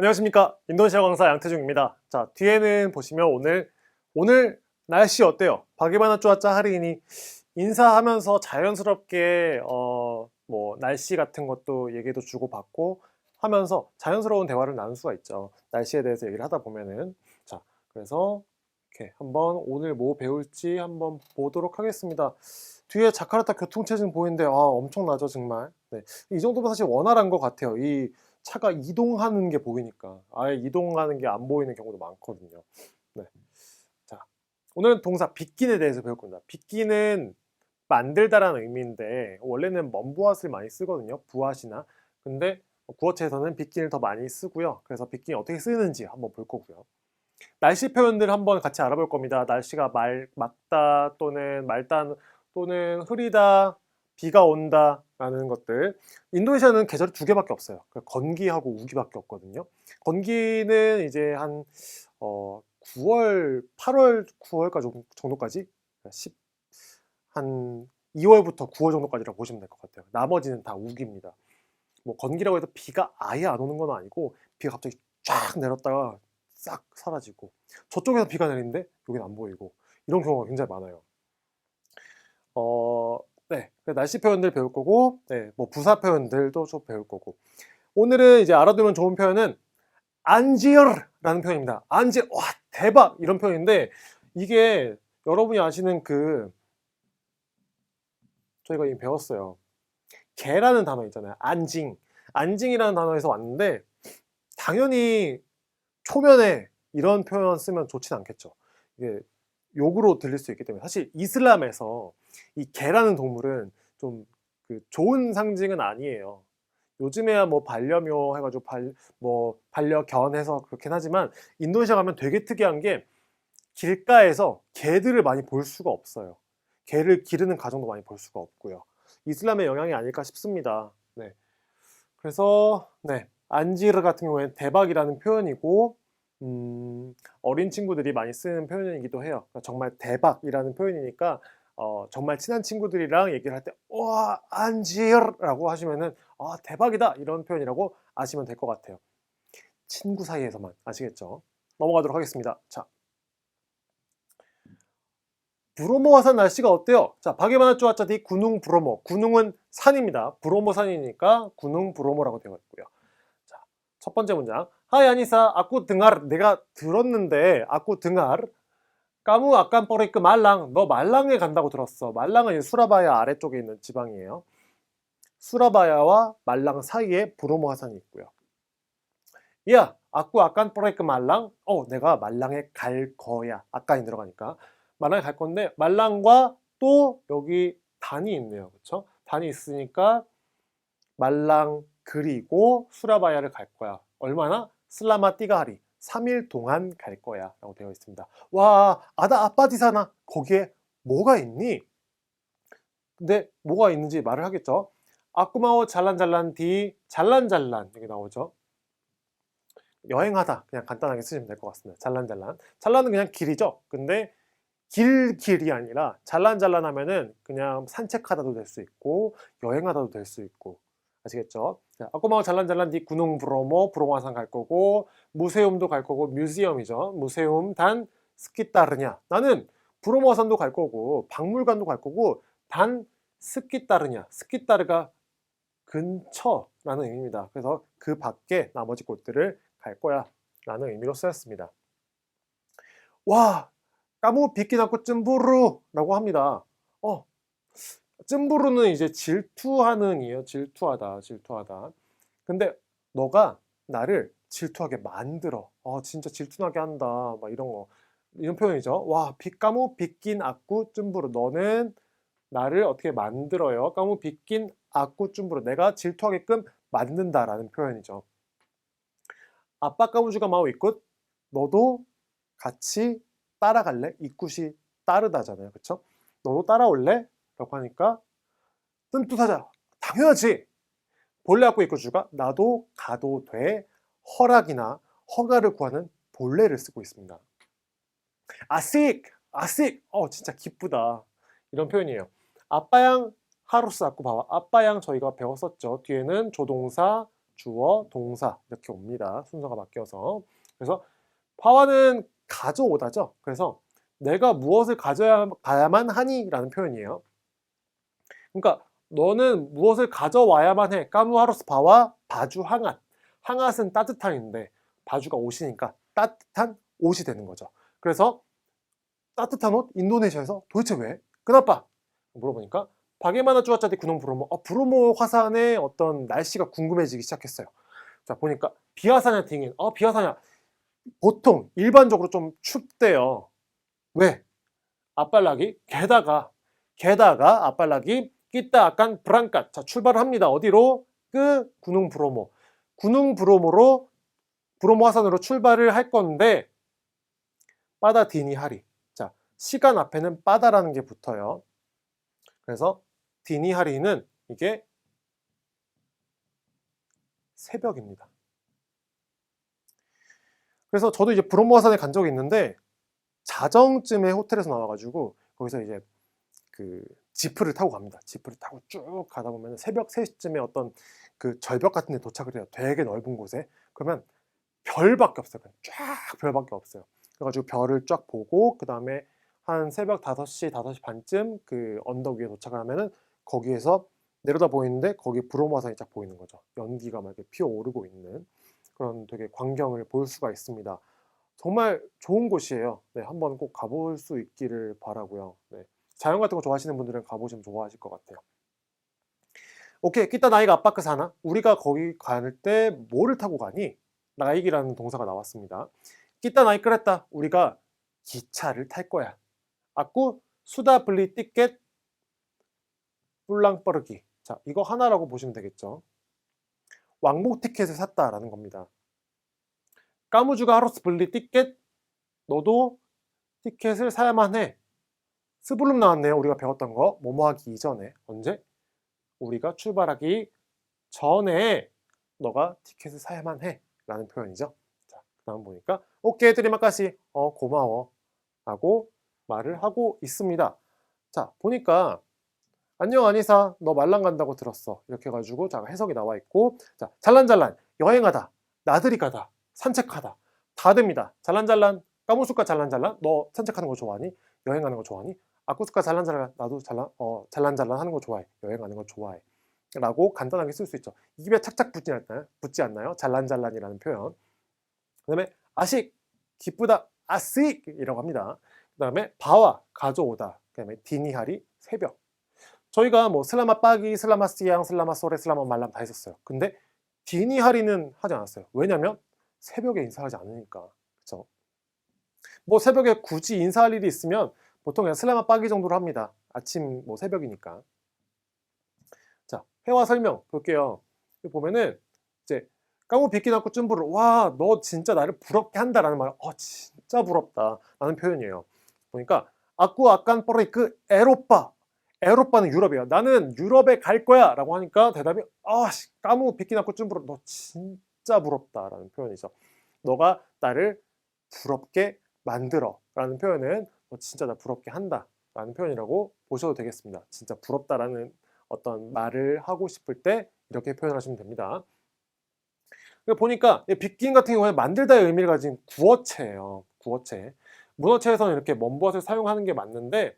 안녕하십니까. 인도네시아 강사 양태중입니다. 자 뒤에는 보시면 오늘 오늘 날씨 어때요? 바기바나 쪼아짜 하리니 인사하면서 자연스럽게 어 뭐 날씨 같은 것도 얘기도 주고 받고 하면서 자연스러운 대화를 나눌 수가 있죠. 날씨에 대해서 얘기를 하다 보면은. 자 그래서 이렇게 한번 오늘 뭐 배울지 한번 보도록 하겠습니다. 뒤에 자카르타 교통체증 보이는데 아 엄청나죠 정말. 네. 이 정도면 사실 원활한 것 같아요. 이 차가 이동하는 게 보이니까 아예 이동하는 게 안 보이는 경우도 많거든요. 네. 자, 오늘은 동사 빚긴에 대해서 배울 겁니다. 빚기는 만들다라는 의미인데 원래는 먼부앗을 많이 쓰거든요. 부앗이나. 근데 구어체에서는 빚긴을 더 많이 쓰고요. 그래서 빚긴이 어떻게 쓰는지 한번 볼 거고요. 날씨 표현들 한번 같이 알아볼 겁니다. 날씨가 말, 맑다 또는 말다 또는 흐리다 비가 온다 라는 것들. 인도네시아는 계절이 두 개밖에 없어요. 그러니까 건기하고 우기밖에 없거든요. 건기는 이제 한 어, 9월 8월 9월까지 정도까지? 10, 한 2월부터 9월 정도까지라고 보시면 될 것 같아요. 나머지는 다 우기입니다. 뭐 건기라고 해서 비가 아예 안 오는 건 아니고 비가 갑자기 쫙 내렸다가 싹 사라지고 저쪽에서 비가 내리는데 여긴 안 보이고 이런 경우가 굉장히 많아요. 어, 네, 날씨 표현들 배울 거고, 네, 뭐 부사 표현들도 좀 배울 거고. 오늘은 이제 알아두면 좋은 표현은 안지얼라는 표현입니다. 안지, 와 대박 이런 표현인데 이게 여러분이 아시는 그 저희가 이미 배웠어요. 개라는 단어 있잖아요. 안징, 안징이라는 단어에서 왔는데 당연히 초면에 이런 표현 쓰면 좋진 않겠죠. 이게 욕으로 들릴 수 있기 때문에 사실 이슬람에서 이 개라는 동물은 좀 그 좋은 상징은 아니에요. 요즘에야 뭐 반려묘 해가지고 발, 뭐 반려견 해서 그렇긴 하지만 인도네시아 가면 되게 특이한 게 길가에서 개들을 많이 볼 수가 없어요. 개를 기르는 가정도 많이 볼 수가 없고요. 이슬람의 영향이 아닐까 싶습니다. 네. 그래서 네 안지르 같은 경우에는 대박이라는 표현이고 음, 어린 친구들이 많이 쓰는 표현이기도 해요. 그러니까 정말 대박이라는 표현이니까 어, 정말 친한 친구들이랑 얘기를 할 때, 와, 안지라고 하시면은, 아, 대박이다! 이런 표현이라고 아시면 될 것 같아요. 친구 사이에서만 아시겠죠? 넘어가도록 하겠습니다. 자. 브로모 화산 날씨가 어때요? 자, 바게바나 쪼아짜디 군웅 브로모. 군웅은 산입니다. 브로모 산이니까 군웅 브로모라고 되어 있고요. 자, 첫 번째 문장. 하이 아니사 아쿠 등알 내가 들었는데 아쿠 등알 까무 아깐 뻐레크 말랑. 너 말랑에 간다고 들었어. 말랑은 수라바야 아래쪽에 있는 지방이에요. 수라바야와 말랑 사이에 브로모 화산이 있고요. 야 아쿠 아깐 뻐레크 말랑. 어 내가 말랑에 갈 거야. 아까이 들어가니까. 말랑에 갈 건데 말랑과 또 여기 단이 있네요. 그쵸? 단이 있으니까 말랑 그리고 수라바야를 갈 거야. 얼마나 슬라마 띠가 하리 3일 동안 갈 거야 라고 되어 있습니다. 와 아다 아빠디사나 거기에 뭐가 있니? 근데 뭐가 있는지 말을 하겠죠? 아쿠마오 잘란잘란 디 잘란잘란 여기 나오죠. 여행하다. 그냥 간단하게 쓰시면 될 것 같습니다. 잘란잘란. 잘란은 그냥 길이죠. 근데 길 길이 아니라 잘란잘란 하면은 그냥 산책하다도 될 수 있고 여행하다도 될 수 있고 아시겠죠? 아꼬마오 잘란잘란 디 구농 브로모 브로마산 갈 거고 무세움도 갈 거고 뮤지엄이죠. 무세움 단 스키따르냐 나는 브로모산도 갈 거고 박물관도 갈 거고 단 스키따르냐 스키따르가 근처라는 의미입니다. 그래서 그 밖에 나머지 곳들을 갈 거야 라는 의미로 쓰였습니다. 와 까무 비키나코 쯤부루 라고 합니다. 어 쯤부르는 이제 질투하는 이에요. 질투하다, 질투하다. 근데 너가 나를 질투하게 만들어. 어, 진짜 질투나게 한다. 막 이런 거. 이런 표현이죠. 와, 빗까무 빗긴 악구 쯤부르. 너는 나를 어떻게 만들어요? 까무 빗긴 악구 쯤부르. 내가 질투하게끔 만든다라는 표현이죠. 아빠 까무주가 마우 이끝 너도 같이 따라갈래? 이굿이 따르다잖아요. 그쵸? 너도 따라올래? 라고 하니까 뜬뜻하자. 당연하지. 본래 갖고 있고 주가 나도 가도 돼 허락이나 허가를 구하는 본래를 쓰고 있습니다. 아식, 아식, 어 진짜 기쁘다 이런 표현이에요. 아빠양 하루스 갖고 봐봐. 아빠양 저희가 배웠었죠. 뒤에는 조동사 주어, 동사 이렇게 옵니다. 순서가 바뀌어서. 그래서 파와는 가져오다죠. 그래서 내가 무엇을 가져야만 하니 라는 표현이에요. 그러니까 너는 무엇을 가져와야만 해. 까무하로스 바와 바주 항앗. 항앗은 따뜻한인데 바주가 옷이니까 따뜻한 옷이 되는 거죠. 그래서 따뜻한 옷 인도네시아에서 도대체 왜? 그나빠 물어보니까 바게마나 쭈아짜디 구농 브로모 어, 브로모 화산의 어떤 날씨가 궁금해지기 시작했어요. 자 보니까 비아사냐 팅인 어 비아사냐 보통 일반적으로 좀 춥대요. 왜? 앞발락이 게다가 게다가 앞발락이 끼따 약간 브랑깥 자 출발을 합니다. 어디로? 그 구농 브로모 구농 브로모로 브로모 화산으로 출발을 할 건데 빠다 디니 하리 자 시간 앞에는 빠다라는 게 붙어요. 그래서 디니 하리는 이게 새벽입니다. 그래서 저도 이제 브롬모화산에 간 적이 있는데 자정쯤에 호텔에서 나와가지고 거기서 이제 그 지프를 타고 갑니다. 지프를 타고 쭉 가다 보면 새벽 3시쯤에 어떤 그 절벽 같은 데 도착을 해요. 되게 넓은 곳에. 그러면 별밖에 없어요. 쫙 별밖에 없어요. 그래가지고 별을 쫙 보고 그 다음에 한 새벽 5시, 5시 반쯤 그 언덕 위에 도착을 하면은 거기에서 내려다 보이는데 거기 브롬화산이 쫙 보이는 거죠. 연기가 막 이렇게 피어오르고 있는 그런 되게 광경을 볼 수가 있습니다. 정말 좋은 곳이에요. 네, 한번 꼭 가볼 수 있기를 바라고요. 네, 자연 같은 거 좋아하시는 분들은 가보시면 좋아하실 것 같아요. 오케이, 끼따 나이가 아빠크 사나? 우리가 거기 갈 때 뭐를 타고 가니? 나이기라는 동사가 나왔습니다. 끼따 나이 그랬다. 우리가 기차를 탈 거야. 아꾸 수다 블리 띠켓 뿔랑 빠르기. 자, 이거 하나라고 보시면 되겠죠. 왕복 티켓을 샀다라는 겁니다. 까무주가 하로스 블리 티켓 너도 티켓을 사야만 해. 스불룸 나왔네요. 우리가 배웠던 거. 뭐뭐 하기 이전에. 언제? 우리가 출발하기 전에 너가 티켓을 사야만 해. 라는 표현이죠. 자, 그 다음 보니까 오케이 드리마까시 어 고마워 라고 말을 하고 있습니다. 자, 보니까 안녕 아니사 너 말랑 간다고 들었어 이렇게 해가지고 자 해석이 나와 있고 자 잘란잘란 여행하다 나들이 가다 산책하다 다 됩니다 잘란잘란 까무스카 잘란잘란 너 산책하는 거 좋아하니 여행하는 거 좋아하니? 아쿠스카 잘란잘란 나도 잘란 어 잘란잘란 하는 거 좋아해. 여행하는 거 좋아해. 라고 간단하게 쓸 수 있죠. 입에 착착 붙지 않나요 붙지 않나요? 잘란잘란이라는 표현. 그 다음에 아식 기쁘다 아식이라고 합니다. 그 다음에 바와 가져오다. 그 다음에 디니하리 새벽. 저희가 뭐 슬라마 빠기, 슬라마 스양, 슬라마 소레, 슬라마 말람 다 했었어요. 근데 디니 하리는 하지 않았어요. 왜냐면 새벽에 인사하지 않으니까. 뭐 새벽에 굳이 인사할 일이 있으면 보통 그냥 슬라마 빠기 정도로 합니다. 아침 뭐 새벽이니까. 자, 회화 설명 볼게요. 보면은 이제 까무 비키나코 쭌부를 와, 너 진짜 나를 부럽게 한다라는 말. 어, 진짜 부럽다. 라는 표현이에요. 보니까 아꾸 아깐 뻐레 그 에로빠 에로빠는 유럽이야. 나는 유럽에 갈 거야. 라고 하니까 대답이, 아, 까무 비키나코 쭌부러. 너 진짜 부럽다. 라는 표현이죠. 너가 나를 부럽게 만들어. 라는 표현은 너 진짜 나 부럽게 한다. 라는 표현이라고 보셔도 되겠습니다. 진짜 부럽다라는 어떤 말을 하고 싶을 때 이렇게 표현하시면 됩니다. 보니까 빗긴 같은 경우에 만들다의 의미를 가진 구어체예요. 구어체. 문어체에서는 이렇게 먼벗을 사용하는 게 맞는데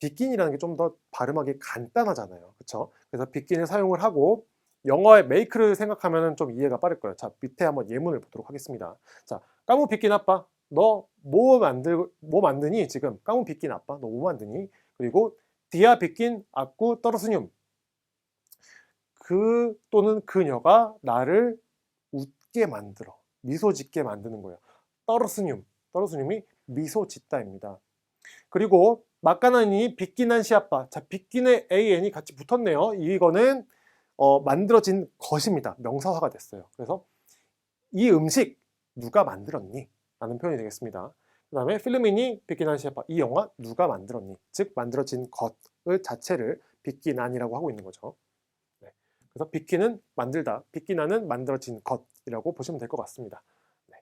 빗긴이라는 게 좀 더 발음하기 간단하잖아요. 그렇죠? 그래서 빗긴을 사용을 하고 영어의 메이크를 생각하면 좀 이해가 빠를 거예요. 자, 밑에 한번 예문을 보도록 하겠습니다. 자, 까무 빗긴 아빠, 너 뭐 만들 뭐 만드니 지금? 까무 빗긴 아빠, 너 뭐 만드니? 그리고 디아 빗긴 아꾸 떨어스뇽. 그 또는 그녀가 나를 웃게 만들어 미소 짓게 만드는 거예요. 떨어스뇽, 떨어스뇽이 미소 짓다입니다. 그리고 마카나니 빗기난 시아빠. 자, 빗기의 AN이 같이 붙었네요. 이거는 어, 만들어진 것입니다. 명사화가 됐어요. 그래서 이 음식 누가 만들었니? 라는 표현이 되겠습니다. 그 다음에 필름이니 빗기난 시아빠. 이 영화 누가 만들었니? 즉 만들어진 것을 자체를 빗기난이라고 하고 있는 거죠. 네. 그래서 빗기는 만들다, 빗기난은 만들어진 것이라고 보시면 될 것 같습니다. 네.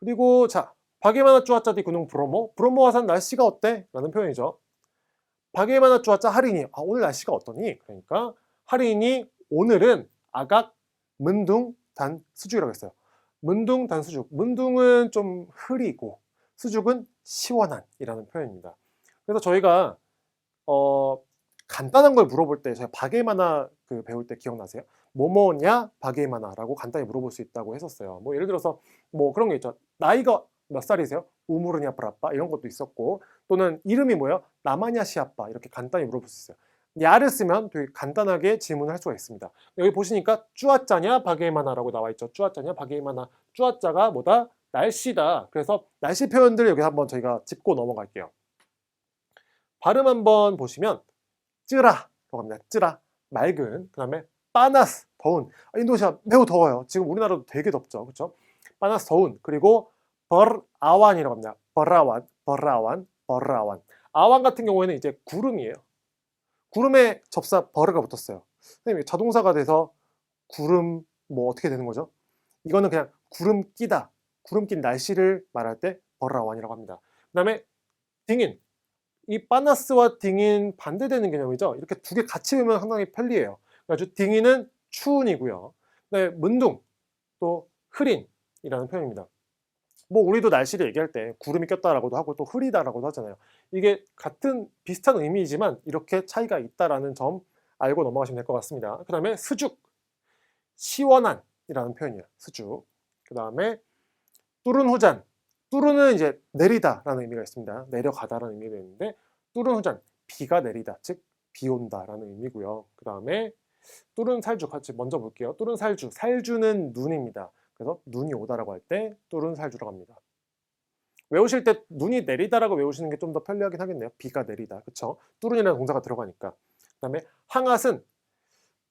그리고 자 바게마나 쭈아짜디 구능 브로모 브로모 화산 날씨가 어때? 라는 표현이죠. 바게마나 쭈아짜 하리니 아, 오늘 날씨가 어떠니? 그러니까 하리니 오늘은 아각, 문둥, 단, 수죽이라고 했어요. 문둥, 단, 수죽. 문둥은 좀 흐리고 수죽은 시원한이라는 표현입니다. 그래서 저희가 어, 간단한 걸 물어볼 때 제가 바게마나 그 배울 때 기억나세요? 뭐뭐냐 바게마나라고 간단히 물어볼 수 있다고 했었어요. 뭐 예를 들어서 뭐 그런 게 있죠. 나이가 몇 살이세요? 우무르냐 브라빠 이런 것도 있었고 또는 이름이 뭐예요? 나마냐 시아빠 이렇게 간단히 물어볼 수 있어요. 야를 쓰면 되게 간단하게 질문을 할 수가 있습니다. 여기 보시니까 쭈아짜냐 바게마나라고 나와 있죠. 쭈아짜냐 바게마나. 쭈아짜가 뭐다? 날씨다. 그래서 날씨 표현들 여기 한번 저희가 짚고 넘어갈게요. 발음 한번 보시면 쯔라라고 합니다. 쯔라 맑은 그 다음에 빠나스 더운 아, 인도네시아 매우 더워요. 지금 우리나라도 되게 덥죠. 그렇죠? 빠나스 더운 그리고 버아완이라고 합니다. 버라완 버라완 버라완 아완 같은 경우에는 이제 구름이에요. 구름에 접사 버르가 붙었어요. 선생님 자동사가 돼서 구름 뭐 어떻게 되는 거죠? 이거는 그냥 구름 끼다 구름 낀 날씨를 말할 때 버라완이라고 합니다. 그 다음에 딩인 이 빠나스와 딩인 반대되는 개념이죠. 이렇게 두 개 같이 외우면 상당히 편리해요. 그래서 딩인은 추운이고요. 네, 문둥 또 흐린이라는 표현입니다. 뭐 우리도 날씨를 얘기할 때 구름이 꼈다라고도 하고 또 흐리다라고도 하잖아요. 이게 같은 비슷한 의미이지만 이렇게 차이가 있다라는 점 알고 넘어가시면 될 것 같습니다. 그 다음에 스죽 시원한이라는 표현이에요. 스죽. 그 다음에 뚜른 후잔 뚜르는 이제 내리다라는 의미가 있습니다. 내려가다라는 의미가 있는데 뚜른 후잔 비가 내리다 즉 비 온다라는 의미고요. 그 다음에 뚜른 살주 같이 먼저 볼게요. 뚜른 살주 살주는 눈입니다. 그래서 눈이 오다라고 할때 뚜른 살주라고 합니다. 외우실 때 눈이 내리다라고 외우시는 게 좀 더 편리하긴 하겠네요. 비가 내리다. 그쵸? 뚜른이라는 동사가 들어가니까. 그 다음에 항앗은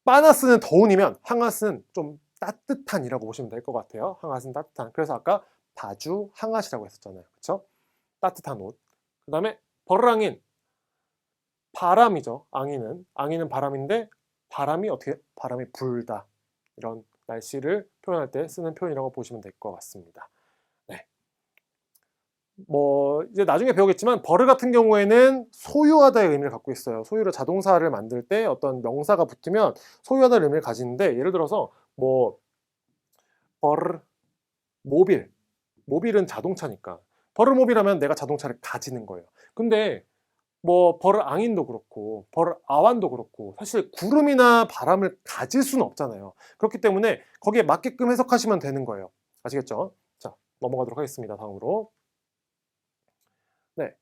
빠나스는 더운이면 항앗은 좀 따뜻한이라고 보시면 될 것 같아요. 항앗은 따뜻한. 그래서 아까 바주 항앗이라고 했었잖아요. 그쵸? 따뜻한 옷. 그 다음에 버랑인 바람이죠. 앙이는 앙이는 바람인데 바람이 어떻게 바람이 불다 이런 날씨를 표현할 때 쓰는 표현이라고 보시면 될 것 같습니다. 네. 뭐 이제 나중에 배우겠지만 버르 같은 경우에는 소유하다의 의미를 갖고 있어요. 소유를 자동사를 만들 때 어떤 명사가 붙으면 소유하다의 의미를 가지는데 예를 들어서 뭐 버르 모빌 모빌은 자동차니까 버르 모빌하면 내가 자동차를 가지는 거예요. 근데 뭐 버르 앙인도 그렇고 버르 아완도 그렇고 사실 구름이나 바람을 가질 수는 없잖아요. 그렇기 때문에 거기에 맞게끔 해석하시면 되는 거예요. 아시겠죠? 자 넘어가도록 하겠습니다. 다음으로 네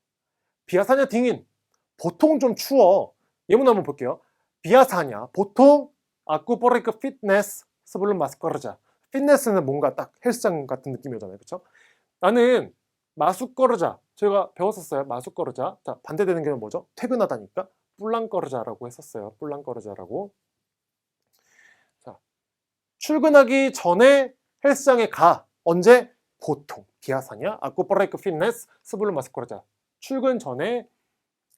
비아사냐 딩인 보통 좀 추워. 예문 한번 볼게요. 비아사냐 보통 아쿠버리크 피트네스 스블룸 마스커르자 피트네스는 뭔가 딱 헬스장 같은 느낌이잖아요. 그렇죠? 나는 마수꺼르자 저희가 배웠었어요. 마수꺼르자. 자 반대되는 게 뭐죠? 퇴근하다니까 뿔랑꺼르자라고 했었어요. 뿔랑꺼르자라고. 자 출근하기 전에 헬스장에 가. 언제? 보통. 비아사냐? 아쿠퍼레이크 피트네스 스블루 마스꺼르자. 출근 전에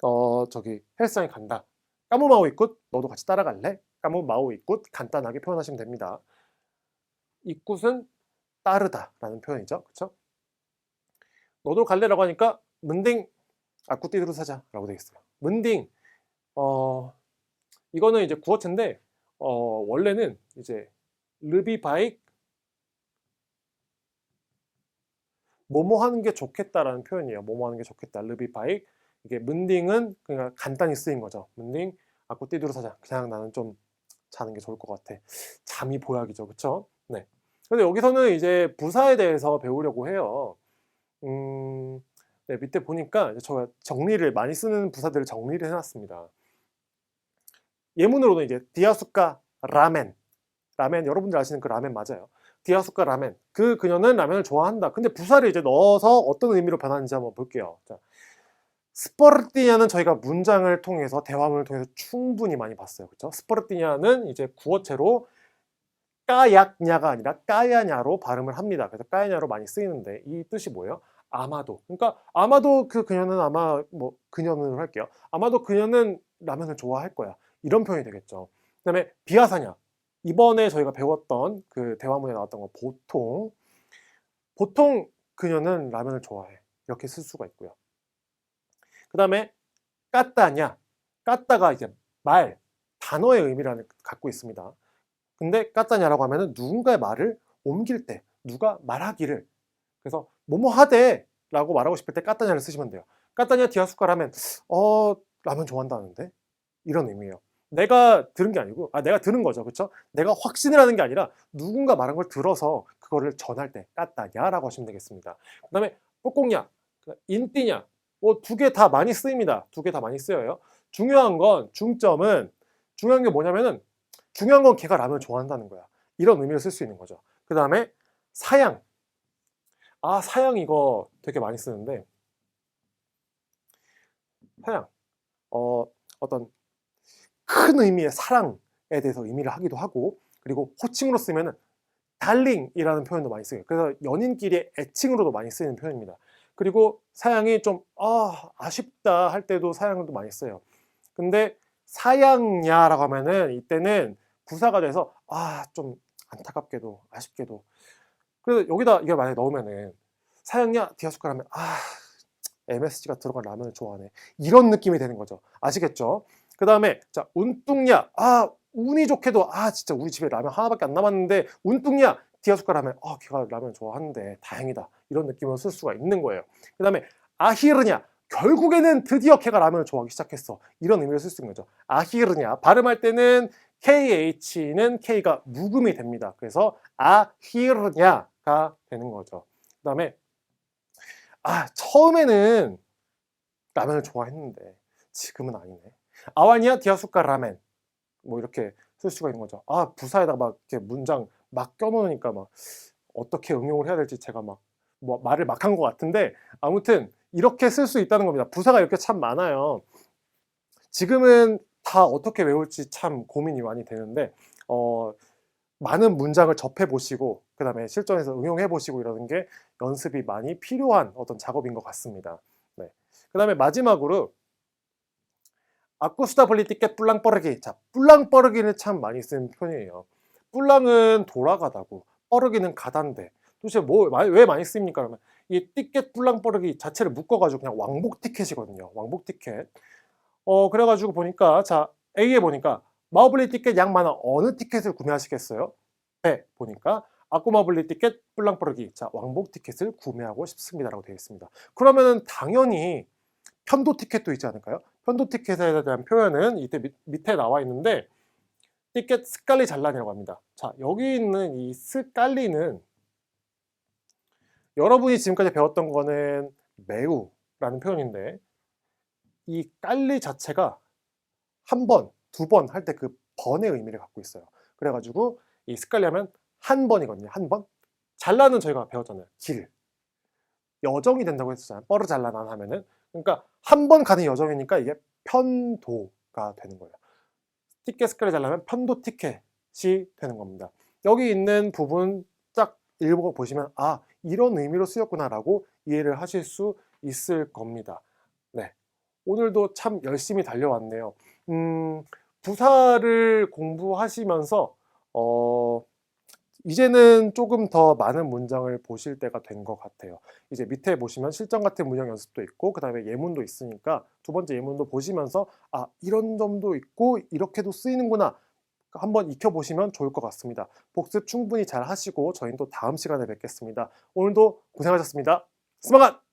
어 저기 헬스장에 간다. 까무마오 이굿 너도 같이 따라갈래? 까무마오 이굿 간단하게 표현하시면 됩니다. 이굿은 따르다라는 표현이죠. 그렇죠 너도 갈래라고 하니까 문딩 아쿠띠드로 사자라고 되어 있어요. 문딩 어 이거는 이제 구어체인데 어 원래는 이제 르비바익 뭐뭐 하는 게 좋겠다라는 표현이에요. 뭐뭐 하는 게 좋겠다. 르비바익 이게 문딩은 그냥 간단히 쓰인 거죠. 문딩 아쿠띠드로 사자. 그냥 나는 좀 자는 게 좋을 것 같아. 잠이 보약이죠. 그쵸? 네. 근데 여기서는 이제 부사에 대해서 배우려고 해요. 음, 네, 밑에 보니까 제가 정리를 많이 쓰는 부사들을 정리를 해놨습니다. 예문으로는 이제 디아수카 라멘, 라멘 여러분들 아시는 그 라멘 맞아요. 디아수카 라멘, 그 그녀는 라멘을 좋아한다. 근데 부사를 이제 넣어서 어떤 의미로 변하는지 한번 볼게요. 자, 스퍼르티냐는 저희가 문장을 통해서 대화문을 통해서 충분히 많이 봤어요. 그렇죠? 스퍼르티냐는 이제 구어체로 까약냐가 아니라 까야냐로 발음을 합니다. 그래서 까야냐로 많이 쓰이는데 이 뜻이 뭐예요? 아마도. 그러니까 아마도 그 그녀는 아마 뭐 그녀는 할게요. 아마도 그녀는 라면을 좋아할 거야. 이런 표현이 되겠죠. 그다음에 비아사냐. 이번에 저희가 배웠던 그 대화문에 나왔던 거 보통 보통 그녀는 라면을 좋아해. 이렇게 쓸 수가 있고요. 그다음에 까따냐. 까따가 이제 말, 단어의 의미를 갖고 있습니다. 근데 까따냐라고 하면은 누군가의 말을 옮길 때 누가 말하기를 그래서 뭐뭐 하대 라고 말하고 싶을 때 까따냐를 쓰시면 돼요. 까따냐 디아스쿠알 하면 어 라면 좋아한다는데 이런 의미예요. 내가 들은 게 아니고 아 내가 들은 거죠. 그렇죠? 내가 확신을 하는 게 아니라 누군가 말한 걸 들어서 그거를 전할 때 까따냐라고 하시면 되겠습니다. 그다음에 뽀꽁냐, 인띠냐 뭐 두 개 다 많이 쓰입니다. 두 개 다 많이 쓰여요. 중요한 건 중점은 중요한 게 뭐냐면은 중요한 건 걔가 라면 좋아한다는 거야. 이런 의미를 쓸수 있는 거죠. 그 다음에 사양. 아, 사양 이거 되게 많이 쓰는데 사양. 어, 어떤 큰 의미의 사랑에 대해서 의미를 하기도 하고 그리고 호칭으로 쓰면은 달링이라는 표현도 많이 써요. 그래서 연인끼리의 애칭으로도 많이 쓰이는 표현입니다. 그리고 사양이 좀 아, 아쉽다 할 때도 사양을 또 많이 써요. 근데 사양냐라고 하면은 이때는 부사가 돼서 아, 좀 안타깝게도 아쉽게도 그래서 여기다 이걸 만약에 넣으면은 사양냐 디아스쿠 하면 아, MSG가 들어간 라면을 좋아하네. 이런 느낌이 되는 거죠. 아시겠죠? 그 다음에 자 운뚱냐 아 운이 좋게도 아 진짜 우리 집에 라면 하나밖에 안 남았는데 운뚱냐 디아스쿠 라면 아 걔가 라면 좋아하는데 다행이다 이런 느낌으로 쓸 수가 있는 거예요. 그 다음에 아히르냐 결국에는 드디어 걔가 라면을 좋아하기 시작했어 이런 의미를 쓸수 있는 거죠. 아히르냐 발음할 때는 KH는 K가 묵음이 됩니다. 그래서 아히르냐 가 되는 거죠. 그 다음에 아 처음에는 라면을 좋아했는데 지금은 아니네. 아와니아 디아수카 라멘 뭐 이렇게 쓸 수가 있는 거죠. 아 부사에다가 막 이렇게 문장 막 껴놓으니까 막 어떻게 응용을 해야 될지 제가 막 뭐 말을 막 한 것 같은데 아무튼 이렇게 쓸 수 있다는 겁니다. 부사가 이렇게 참 많아요. 지금은 다 어떻게 외울지 참 고민이 많이 되는데 어, 많은 문장을 접해 보시고 그 다음에 실전에서 응용해 보시고 이러는 게 연습이 많이 필요한 어떤 작업인 것 같습니다. 네. 그 다음에 마지막으로 아쿠스타 볼리티켓 뿔랑 뻐르기 자 뿔랑 뻐르기는 참 많이 쓰는 표현이에요. 뿔랑은 돌아가다고 뻐르기는 가단데 도대체 뭐 왜 많이 쓰입니까? 그러면 이 티켓 뿔랑 뻐르기 자체를 묶어가지고 그냥 왕복 티켓이거든요. 왕복 티켓. 어 그래가지고 보니까 자 A에 보니까 마블리 티켓 양 많아 어느 티켓을 구매하시겠어요? B 보니까 아쿠마블리 티켓 뿔랑뻐르기 자 왕복 티켓을 구매하고 싶습니다라고 되어 있습니다. 그러면은 당연히 편도 티켓도 있지 않을까요? 편도 티켓에 대한 표현은 이때 밑, 밑에 나와 있는데 티켓 스칼리 잘란이라고 합니다. 자 여기 있는 이 스칼리는 여러분이 지금까지 배웠던 거는 매우라는 표현인데 이 깔리 자체가 한 번, 두 번 할 때 그 번의 의미를 갖고 있어요. 그래가지고 이 스칼리 하면 한 번이거든요. 한 번. 잘라는 저희가 배웠잖아요. 길. 여정이 된다고 했었잖아요. 뻐르 잘라난 하면은. 그러니까 한 번 가는 여정이니까 이게 편도가 되는 거예요. 티켓 스칼리 잘라면 편도 티켓이 되는 겁니다. 여기 있는 부분 쫙 읽어 보시면 아 이런 의미로 쓰였구나라고 이해를 하실 수 있을 겁니다. 네. 오늘도 참 열심히 달려왔네요. 음, 부사를 공부하시면서 어, 이제는 조금 더 많은 문장을 보실 때가 된 것 같아요. 이제 밑에 보시면 실전 같은 문형 연습도 있고 그 다음에 예문도 있으니까 두 번째 예문도 보시면서 아 이런 점도 있고 이렇게도 쓰이는구나 한번 익혀보시면 좋을 것 같습니다. 복습 충분히 잘 하시고 저희는 또 다음 시간에 뵙겠습니다. 오늘도 고생하셨습니다. 스마갓!